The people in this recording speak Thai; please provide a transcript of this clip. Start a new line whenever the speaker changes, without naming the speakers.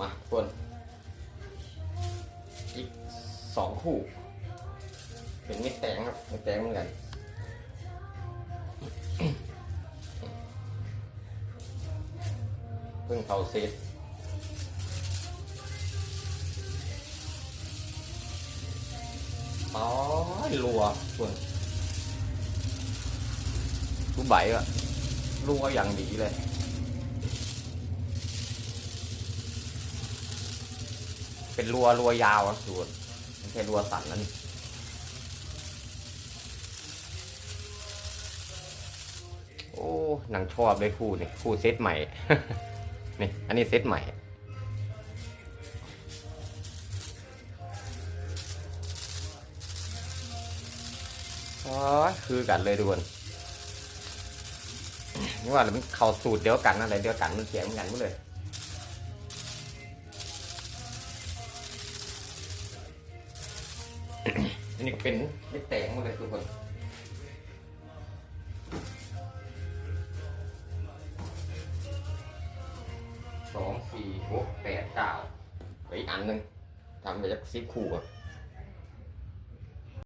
มาคนอีกสองคู่ เป็นเม็ดแตงครับเม็ดแตงเหมือนกันเพิ่งเข้าเซตอ๋อรัวส่วนรูใบอะรัวอย่างดีเลย เป็นรัวรัวยาวอะส่วนไม่ใช่รัวสั้นนั่นโอ้หนังชอบเลยคู่นี่คู่เซตใหม่ นี่อันนี้เซตใหม่อ๋อคือกันเลยทุกคนนี่ว่ามันเข้าสูตรเดียวกันอะไรเดียวกันมันเสียงเหมือนกันหมดเลย อันนี้ก็เป็นเม็ดแตงหมดเลยทุกคนสองสี่หกแปดเก้าไปอีกอันหนึ่งทำไปจากสิบคู่อะ